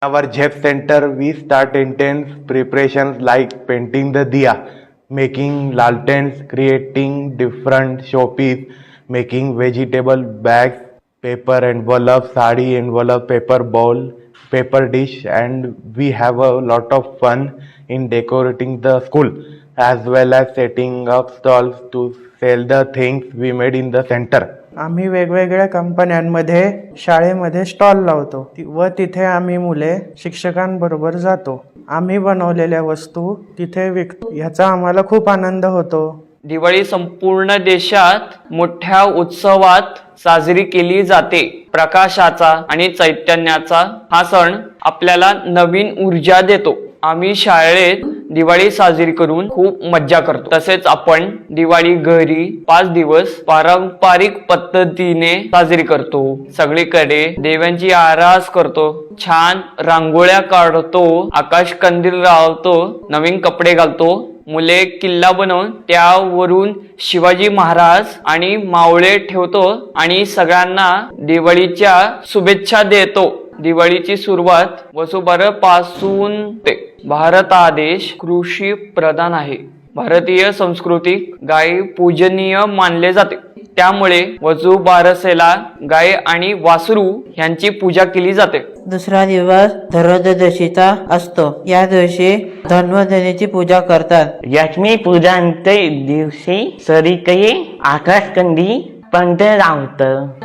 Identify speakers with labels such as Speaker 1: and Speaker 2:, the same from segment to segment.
Speaker 1: our JEP center, we start intense preparations like painting the diya, making lanterns, creating different showpiece, making vegetable bags, paper envelope, sari envelope, paper bowl, paper dish, and we have a lot of fun in decorating the school as well as setting up stalls to sell the things we made in the center.
Speaker 2: आम्ही वेगवेगळ्या कंपन्यांमध्ये शाळेमध्ये stall लावतो. व तिथे आम्ही मुले शिक्षकांबरोबर जातो. आम्ही बनवलेल्या वस्तू तिथे विकतो. ह्याचा आम्हाला खूप आनंद होतो.
Speaker 3: दिवाळी संपूर्ण देशात मोठ्या उत्सवात साजरी केली जाते. प्रकाशाचा आणि चैतन्याचा हा सण आपल्याला नवीन ऊर्जा देतो. आम्ही शाळेत दिवाळी साजरी करून खूप मज्जा करतो. तसेच आपण दिवाळी घरी पाच दिवस पारंपरिक पद्धतीने साजरी करतो. सगळीकडे देवांची आरास करतो. छान रांगोळ्या काढतो. आकाश कंदील लावतो नवीन कपडे घालतो. मुले किल्ला बनवून त्यावरून शिवाजी महाराज आणि मावळे ठेवतो आणि सगळ्यांना दिवाळीच्या शुभेच्छा देतो. दिवाळीची सुरुवात वसुबारपासून ते. भारत हा देश कृषी प्रधान आहे. भारतीय संस्कृतीत गाय पूजनीय मानले जाते. त्यामुळे वसू बारसेला गाय आणि वासरू यांची पूजा केली जाते.
Speaker 4: दुसरा दिवस धनोत्रयोदशीचा असतो. या दिवशी धन्वंतरीची पूजा करतात.
Speaker 5: लक्ष्मी पूजांते दिवशी सरिकये आकाशकंदी पंत लावत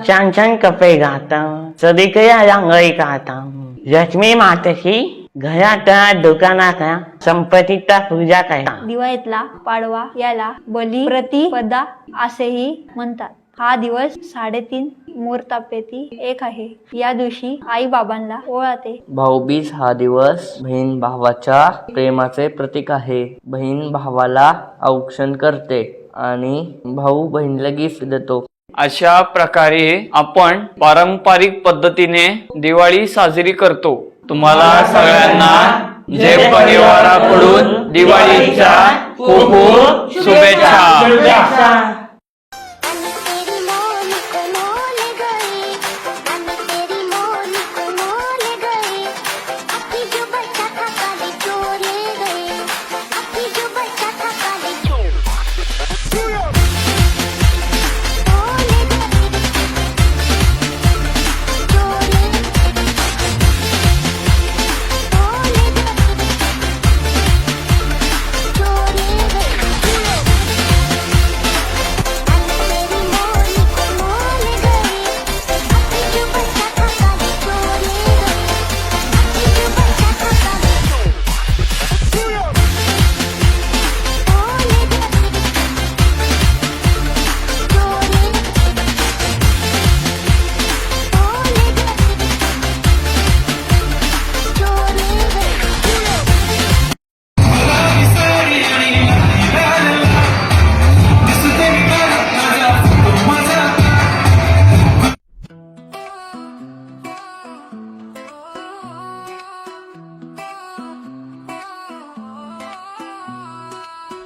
Speaker 5: छान छान कपडे घात सरिकया रांगोळी काढत लक्ष्मी मातेची घरात दुकानात संपत्तीचा पूजा करा
Speaker 6: दिवाळीतला पाडवा याला बली प्रतिपदा असेही म्हणतात. हा दिवस साडेतीन मुहूर्तापैकी एक आहे. या दिवशी आई बाबांना ओळाते
Speaker 7: भाऊबीज हा दिवस बहीण भावाच्या प्रेमाचे प्रतीक आहे. बहीण भावाला औक्षण करते आणि भाऊ बहिणीला गिफ्ट देतो.
Speaker 3: अशा प्रकारे आपण पारंपरिक पद्धतीने दिवाळी साजरी करतो. तुम्हाला सगळ्यांना जे परिवाराकडून दिवाळीच्या खूप खूप शुभेच्छा.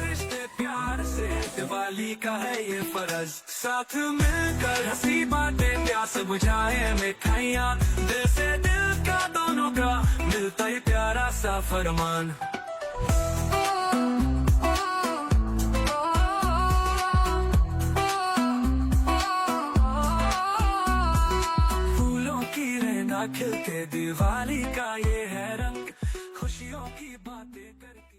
Speaker 8: रिश्ते प्यार से दिवाली का है ये फ़र्ज़। साथ मिलकर हँसी बातें प्यास बुझाए मिठाइयाँ दिल से दिल का दोनों का मिलता ही प्यारा सा फरमान। साथ के दिवाली का ये है रंग। खुशियों की बातें करके।